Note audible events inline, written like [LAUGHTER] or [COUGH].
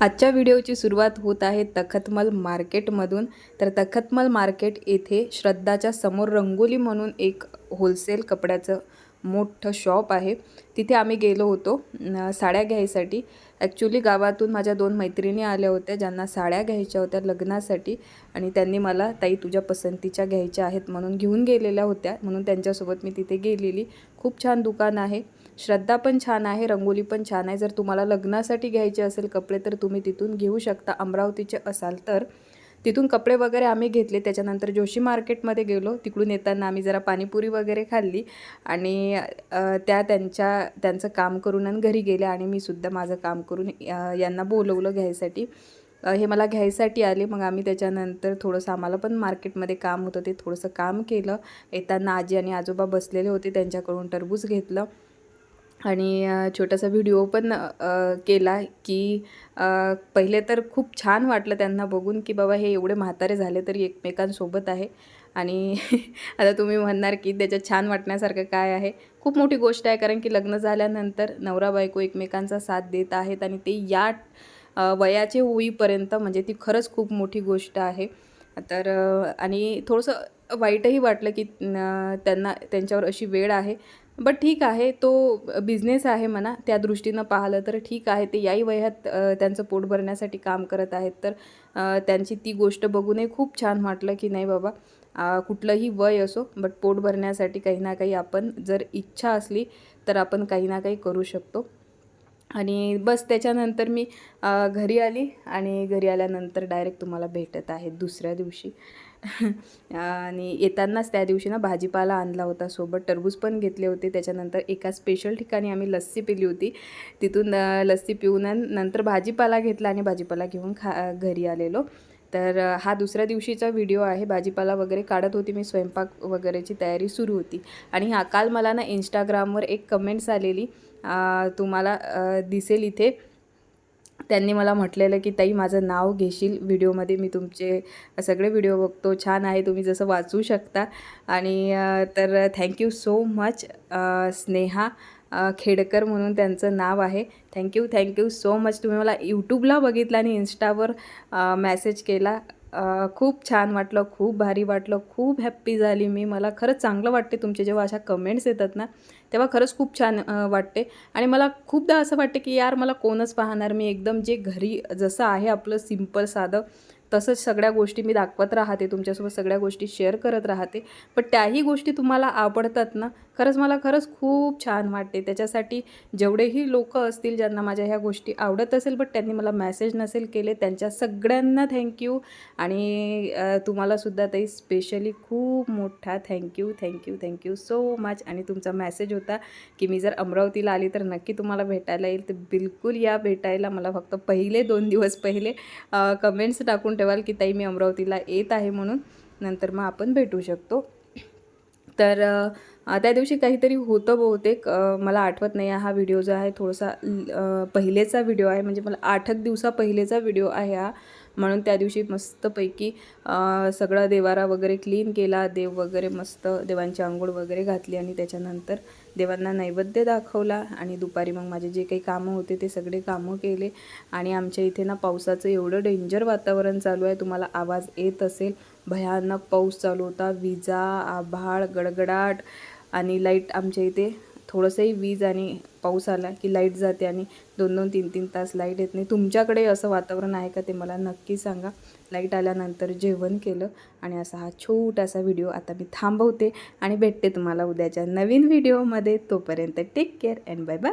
आजच्या व्हिडिओची सुरुवात होत आहे तखतमल मार्केटमधून. तर तखतमल मार्केट येथे श्रद्धाच्या समोर रंगोली म्हणून एक होलसेल कपड्याचं मोठं शॉप आहे. तिथे आम्ही गेलो होतो. साड्या घ्यायसाठी. ॲक्च्युली गावातून माझ्या दोन मैत्रिणी आल्या होत्या ज्यांना साड्या घ्यायच्या होत्या लग्नासाठी आणि त्यांनी मला ताई तुझ्या पसंतीच्या घ्यायच्या आहेत म्हणून घेऊन गेलेल्या होत्या. म्हणून त्यांच्यासोबत मी तिथे गेलेली. खूप छान दुकान आहे. श्रद्धा पण छान आहे रंगोली पण छान आहे. जर तुम्हाला लग्नासाठी घ्यायचे असेल कपडे तर तुम्ही तिथून घेऊ शकता. अमरावतीचे असाल तर. तिथून कपडे वगैरे आम्ही घेतले. त्याच्यानंतर जोशी मार्केटमध्ये गेलो. तिकडून येताना आम्ही जरा पाणीपुरी वगैरे खाल्ली आणि त्या त्यांच्या त्यांचं काम करून आणि घरी गेल्या आणि मी सुद्धा माझं काम करून यांना बोलवलं घ्यायसाठी. हे मला घ्यायसाठी आले. मग आम्ही त्याच्यानंतर थोडंसं आम्हाला पण मार्केटमध्ये काम होतं. ते थोडंसं काम केलं. येताना आजी आणि आजोबा बसलेले होते. त्यांच्याकडून टरबूज घेतलं. आणि छोटासा व्हिडिओ पण केला की पहिले तर खूप छान वाटलं त्यांना बघून की बाबा हे एवढे म्हातारे झाले तरी एकमेकांसोबत आहे. आणि [LAUGHS] आता तुम्ही म्हणणार की त्याच्यात छान वाटण्यासारखं काय आहे. खूप मोठी गोष्ट आहे कारण की लग्न झाल्यानंतर नवरा बायको एकमेकांचा साथ देत आहेत आणि ते या वयाचे होईपर्यंत म्हणजे ती खरंच खूप मोठी गोष्ट आहे. तर आणि थोडंसं वाईटही वाटलं की त्यांना त्यांच्यावर अशी वेळ आहे. बट ठीक आहे तो बिझनेस आहे म्हणा त्या दृष्टीनं पाहिलं तर ठीक आहे. ते याही वयात त्यांचं पोट भरण्यासाठी काम करत आहेत. तर त्यांची ती गोष्ट बघूनही खूप छान वाटलं की नाही बाबा कुठलंही वय असो बट पोट भरण्यासाठी काही ना काही आपण जर इच्छा असली तर आपण काही ना काही करू शकतो. आणि बस त्याच्यानंतर मी घरी आली आणि घरी आल्यानंतर डायरेक्ट तुम्हाला भेटत आहे दुसऱ्या दिवशी. [LAUGHS] आणि येतानाच त्या दिवशी ना भाजीपाला आणला होता सोबत टरबूज पण घेतले होते. त्याच्यानंतर एका स्पेशल ठिकाणी आम्ही लस्सी पिली होती. तिथून लस्सी पिऊन नंतर भाजीपाला घेतला आणि भाजीपाला घेऊन खा घरी आलेलो. तर हा दुसऱ्या दिवशीचा व्हिडिओ आहे. भाजीपाला वगैरे काढत होती. मी स्वयंपाक वगैरेची तयारी सुरू होती. आणि हा काल मला ना इंस्टाग्रामवर एक कमेंट्स आलेली. तुम्हाला दिसेल इथे. त्यांनी मला म्हटलेलं की ताई माझं नाव घेशील व्हिडिओमध्ये. मी तुमचे सगळे व्हिडिओ बघतो. छान आहे. तुम्ही जसं वाचू शकता. आणि तर thank you so much Sneha. Khedkar म्हणून त्यांचं नाव आहे. थँक्यू थँक्यू सो मच तुम्ही मला यूट्यूबला बघितलं आणि इन्स्टावर मॅसेज केला. खूप छान वाटलं खूप भारी वाटलं खूप हॅप्पी झाली मी. मला खरंच चांगलं वाटते तुमचे जेव्हा अशा कमेंट्स येतात ना तेव्हा खरंच खूप छान वाटते. आणि मला खूपदा असं वाटते की यार मला कोणच पाहणार. मी एकदम जे घरी जसं आहे आपलं सिंपल साधं तसंच सगळ्या गोष्टी मी दाखवत राहते तुमच्यासोबत सगळ्या गोष्टी शेअर करत राहते. पण त्याही गोष्टी तुम्हाला आवडतात ना खरंच मला खरंच खूप छान वाटते. त्याच्यासाठी जेवढेही लोक असतील ज्यांना माझ्या ह्या गोष्टी आवडत असेल बट त्यांनी मला मेसेज नसेल केले त्यांच्या सगळ्यांना थँक्यू आणि तुम्हालासुद्धा ताई स्पेशली खूप मोठा thank you thank you thank you so much आणि तुमचा मेसेज होता की मी जर अमरावतीला आली तर नक्की तुम्हाला भेटायला येईल. तर बिलकुल या भेटायला मला फक्त पहिले दोन दिवस पहिले कमेंट्स टाकून ठेवाल की ताई मी अमरावतीला येत आहे म्हणून. नंतर मग आपण भेटू शकतो. तर त्या दिवशी काहीतरी होतं बहुतेक. मला आठवत नाही आहे हा व्हिडिओ जो आहे थोडासा पहिलेचा व्हिडिओ आहे. म्हणजे मला आठ एक दिवसा पहिलेचा व्हिडिओ आहे हा. म्हणून त्या दिवशी मस्तपैकी सगळा देवारा वगैरे क्लीन केला. देव वगैरे मस्त देवांची आंघोळ वगैरे घातली आणि त्याच्यानंतर देवांना नैवेद्य दाखवला आणि दुपारी मग माझे जे काही कामं होते ते सगळे कामं केले. आणि आमच्या इथे ना पावसाचं एवढं डेंजर वातावरण चालू आहे. तुम्हाला आवाज येत असेल भयानक पाऊस चालू होता. विजा आभाळ गडगडाट आणि लाइट आमच्या इथे थोडंसंही वीज आणि पाऊस आला की लाइट जाते आणि दोन दोन तीन तीन तास लाइट येत नाही. तुमच्याकडे असं वातावरण आहे का ते मला नक्की सांगा. लाइट आल्यानंतर जेवण केलं आणि असा हा छोटासा व्हिडिओ आता मी थांबवते आणि भेटते तुम्हाला उद्याच्या नवीन व्हिडिओमध्ये. तोपर्यंत take care and bye bye